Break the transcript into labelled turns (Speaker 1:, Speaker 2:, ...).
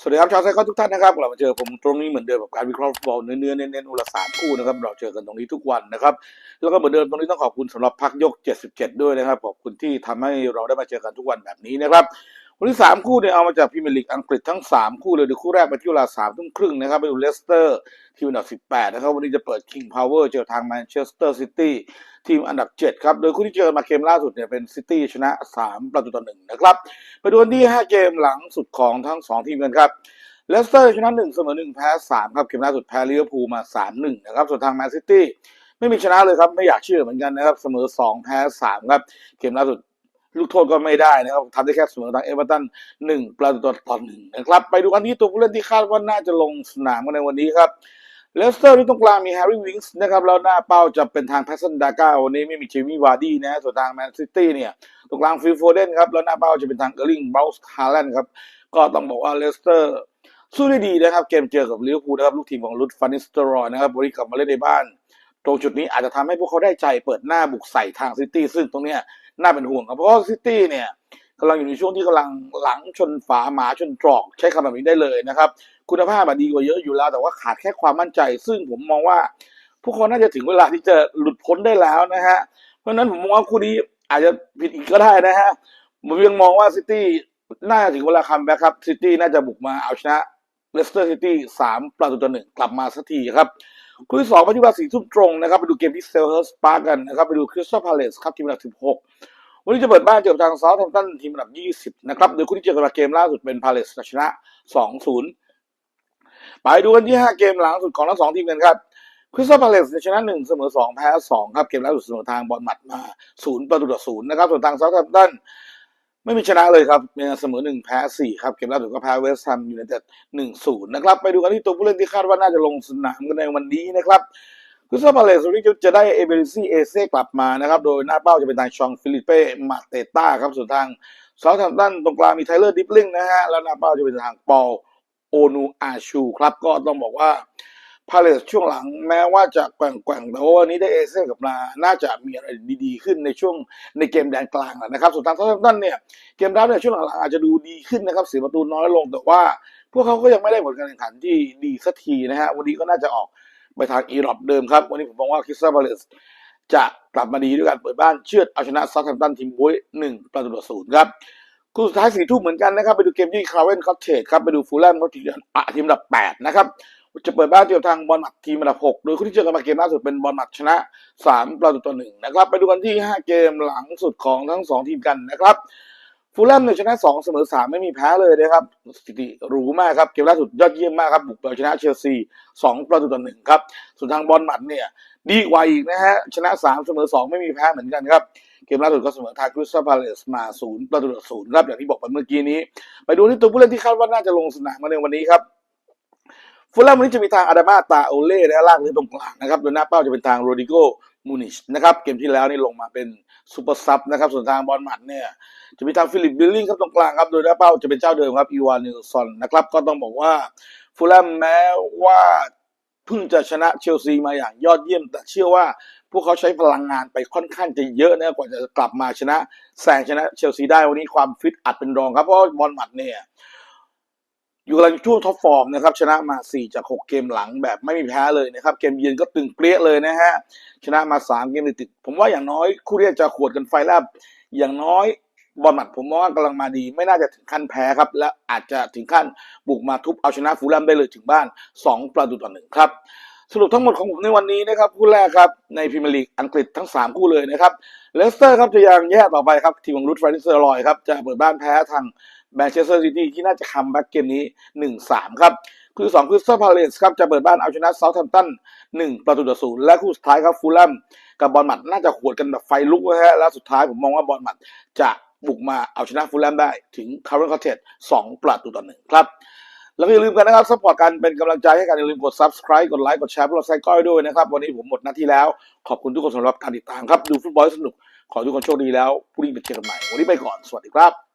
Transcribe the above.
Speaker 1: สวัสดีครับชาวไซคอนทุกท่านนะครับกลับมาเจอผมตรงนี้เหมือนเดิมกับการวิเคราะห์ฟุตบอลเนื้อเน้นเน้นอุลสามคู่นะครับเราเจอกันตรงนี้ทุกวันนะครับ แล้วก็เหมือนเดิมตรงนี้ต้องขอบคุณสำหรับพักยก 77 ด้วยนะครับขอบคุณที่ทำให้เราได้มาเจอกันทุกวันแบบนี้นะครับ วันที่สามคู่เนี่ยเอามาจากพรีเมียร์ลีกอังกฤษทั้ง3คู่เลยดี๋ยคู่แรกไปที่เวลา3ทุ่มครึ่งนะครับไปดูเลสเตอร์ทีมอันดับ18นะครับวันนี้จะเปิด King Power เจอทางแมนเชสเตอร์ซิตี้ทีมอันดับ7ครับโดยคู่ที่เจอมาเกมล่าสุดเนี่ยเป็นซิตี้ชนะ3ประตูต่อหนึ่งนะครับไปดูกันที่5เกมหลังสุดของทั้ง2ทีมกันครับเลสเตอร์ชนะ1เสมอ1แพ้3ครับเกมล่าสุดแพ้ลิเวอร์พูลมา3-1นะครับส่วนทางแมนซิตี้ไม่มีชนะเลยครับ ไม่อยากเชื่อเหมือนกันนะครับ เสมอ 2 แพ้ 3 ครับ เกมล่าสุด ลูกโทษก็ไม่ได้นะครับทำได้แค่เสมอทางเอเวอร์ตัน1ประตูต่อหนึ่งนะครับ ไปดูกันที่ตัวผู้เล่นที่คาดว่าน่าจะลงสนามกันในวันนี้ครับเลสเตอร์ที่ตรงกลางมีแฮร์รี่วิงส์นะครับแล้วหน้าเป้าจะเป็นทางแพสซันดาก้าวันนี้ไม่มีเจมี่วาร์ดี้นะส่วนทางแมนซิตี้เนี่ยตรงกลางฟิลโฟเดนครับแล้วหน้าเป้าจะเป็นทางเออร์ลิงบราวส์ฮาแลนด์ครับก็ต้องบอกว่าเลสเตอร์สู้ได้ดีนะครับ เกมเจอกับลิเวอร์พูลนะครับลูกทีมของลุดฟานิสเตอรอยนะครับวันนี้กลับมาเล่นในบ้าน ตรงจุดนี้อาจจะทำให้พวกเขาได้ใจเปิดหน้าบุกใส่ทางซิตี้ซึ่งตรงเนี้ย น่าเป็นห่วงครับเพราะว่าซิตี้เนี่ยกำลังอยู่ในช่วงที่กำลังหลังชนฝาหมาชนตรอก ใช้คำแบบนี้ได้เลยนะครับ คุณภาพอะดีกว่าเยอะอยู่แล้ว แต่ว่าขาดแค่ความมั่นใจ ซึ่งผมมองว่า พวกเขาน่าจะถึงเวลาที่จะหลุดพ้นได้แล้วนะฮะเพราะฉะนั้นผมมองว่าคู่นี้อาจจะผิดอีกก็ได้นะฮะผมยังมองว่าซิตี้น่าจะถึงเวลาคัมแบ็กครับซิตี้น่าจะบุกมาเอาชนะเลสเตอร์ซิตี้สามประตูต่อหนึ่งกลับมาสักทีครับ คู่ที่สองปัจจุบันสี่ทุ่มตรงนะครับ ไปดูเกมที่เซลเฮิร์สปาร์กันนะครับ ไปดูคริสตัลพาเลสครับทีมอันดับสิบหกวันนี้จะเปิดบ้านเจอกับทางเซาท์แฮมป์ตันทีมอันดับยี่สิบนะครับ โดยคู่ที่เจอกันมาเกมล่าสุดเป็นพาเลสชนะสองศูนย์ไปดูกันที่5เกมหลังสุดของทั้งสองทีมกันครับคริสตัลพาเลสชนะ1เสมอ2แพ้2ครับเกมล่าสุดเสมอทางบอลหมัดมา0ประตูต่อ0นะครับส่วนทางเซาท์แฮมป์ตัน ไม่มีชนะเลยครับมีเสมอ1แพ้4ครับ เกมล่าสุดก็แพ้เวสต์แฮมอยูไนเต็ด1 0นย์นะครับ ไปดูกันที่ตัวผู้เล่นที่คาดว่าน่าจะลงสนามกันในวันนี้นะครับคริสตัลพาเลสวันนี้จะได้เอเบริซีเอเซ่กลับมานะครับ โดยหน้าเป้าจะเป็นทางชองฟิลิปเป้มาเตต้าครับ ส่วนทางเซาท์แฮมป์ตันตรงกลางมีไทเลอร์ดิปลิงนะฮะ แล้วหน้าเป้าจะเป็นทางปอลโอนูอาชูครับ ก็ต้องบอกว่า พาเลสช่วงหลังแม้ว่าจะแกว่งๆแต่ว่าวันนี้ได้เอเซ่กลับมาน่าจะมีอะไรดีๆขึ้นในช่วงในเกมแดนกลางนะครับส่วนทางเซาท์แฮมตันเนี่ยเกมรับเนี่ยช่วงหลังๆอาจจะดูดีขึ้นนะครับเสียประตูน้อยลงแต่ว่า พวกเขาก็ยังไม่ได้ผลการแข่งขันที่ดีสักทีนะฮะวันนี้ก็น่าจะออกไปทางอีรอปเดิมครับ วันนี้ผมมองว่าคริสตัลพาเลสจะกลับมาดีด้วยการเปิดบ้านเชือดเอาชนะซาท์แฮมตันทีมบุ้ยหนึ่งประตูต่อศูนย์ครับคู่สุดท้ายสี่ทุ่มเหมือนกันนะครับไปดูเกมที่คาร์เวนคอตเทจครับไปดูฟูลแลมเขาทีมอะทีมอันดับแปดนะครับ จะเปิดบ้านเจอทางบอลหมัดทีมอันดับหกโดยคู่ที่เจอกันมาเกมล่าสุดเป็นบอลหมัดชนะสามประตูต่อหนึ่งนะครับ ไปดูกันที่ห้าเกมหลังสุดของทั้งสองทีมกันนะครับฟูลแลมเนี่ยชนะสองเสมอสามไม่มีแพ้เลยนะครับสถิติหรูมากครับ เกมล่าสุดยอดเยี่ยมมากครับ บุกไปชนะเชลซีสองประตูต่อหนึ่งครับ ส่วนทางบอลหมัดเนี่ยดีกว่าอีกนะฮะชนะสามเสมอสองไม่มีแพ้เหมือนกันครับเกมล่าสุดก็เสมอทางคริสตัลพาเลสมาศูนย์ประตูต่อศูนย์ครับอย่างที่บอกไปเมื่อกี้นี้ ไปดูที่ตัวผู้เล่นที่คาดว่าน่าจะลงสนามมาในวันนี้ครับ ฟูลแลมวันนี้จะมีทางอาดามาตาโอเล่และล่างหรือตรงกลางนะครับโดยหน้าเป้าจะเป็นทางโรดิโกมูนิชนะครับเกมที่แล้วนี่ลงมาเป็นซูเปอร์ซับนะครับส่วนทางบอลหมัดเนี่ยจะมีทางฟิลิปบิลลิงครับตรงกลางครับโดยหน้าเป้าจะเป็นเจ้าเดิมครับอีวานนิลซอนนะครับก็ต้องบอกว่าฟูลแลมแม้ว่าเพิ่งจะชนะเชลซีมาอย่างยอดเยี่ยม แต่เชื่อว่าพวกเขาใช้พลังงานไปค่อนข้างจะเยอะนะกว่าจะกลับมาชนะแซงชนะเชลซีได้วันนี้ความฟิตอัดเป็นรองครับเพราะบอลหมัดเนี่ย อยู่กำลังช่วงท็อปฟอร์มนะครับชนะมา 4 จาก 6 เกมหลังแบบไม่มีแพ้เลยนะครับ เกมเยือนก็ตึงเปรี้ยเลยนะฮะ ชนะมา 3 เกมติด ผมว่าอย่างน้อยคู่เรียกจะขวดกันไฟแลบอย่างน้อยบอลหมัดผมว่ากำลังมาดี ไม่น่าจะถึงขั้นแพ้ครับ และอาจจะถึงขั้นบุกมาทุบเอาชนะฟูลแลมได้เลยถึงบ้าน 2 ประตูต่อหนึ่งครับสรุปทั้งหมดของผมในวันนี้นะครับคู่แรกครับในพรีเมียร์ลีกอังกฤษทั้ง 3 คู่เลยนะครับเลสเตอร์ครับจะยังแย่ต่อไปครับทีมของรูทฟรานซิสเซอร์ลอยครับจะเปิดบ้านแพ้ทาง แมนเชสเตอร์ซิตี้ที่น่าจะคัมแบ็กเกมนี้ 1-3 ครับ คู่สองคริสตัลพาเลสครับ จะเปิดบ้านเอาชนะเซาท์แฮมป์ตัน1 ประตูต่อศูนย์และคู่สุดท้ายครับฟูลแลมกับบอลหมัดน่าจะขวดกันแบบไฟลุกนะฮะและสุดท้ายผมมองว่าบอลหมัดจะบุกมาเอาชนะฟูลแลมได้ถึงคาร์เรนคอเทส2ประตูต่อหนึ่งครับแล้วก็อย่าลืมกันนะครับสปอร์ตกันเป็นกำลังใจให้กันอย่าลืมกด subscribe กดไลค์กดแชร์พวกเราไซก้อยด้วยนะครับ วันนี้ผมหมดหน้าที่แล้ว ขอบคุณทุกคนสำหรับการติดตามครับ ดูฟุตบอลสนุก ขอทุกคนโชคดีแล้วพรุ่งนี้ไปเจอกันใหม่ วันนี้ไปก่อน สวัสดีครับ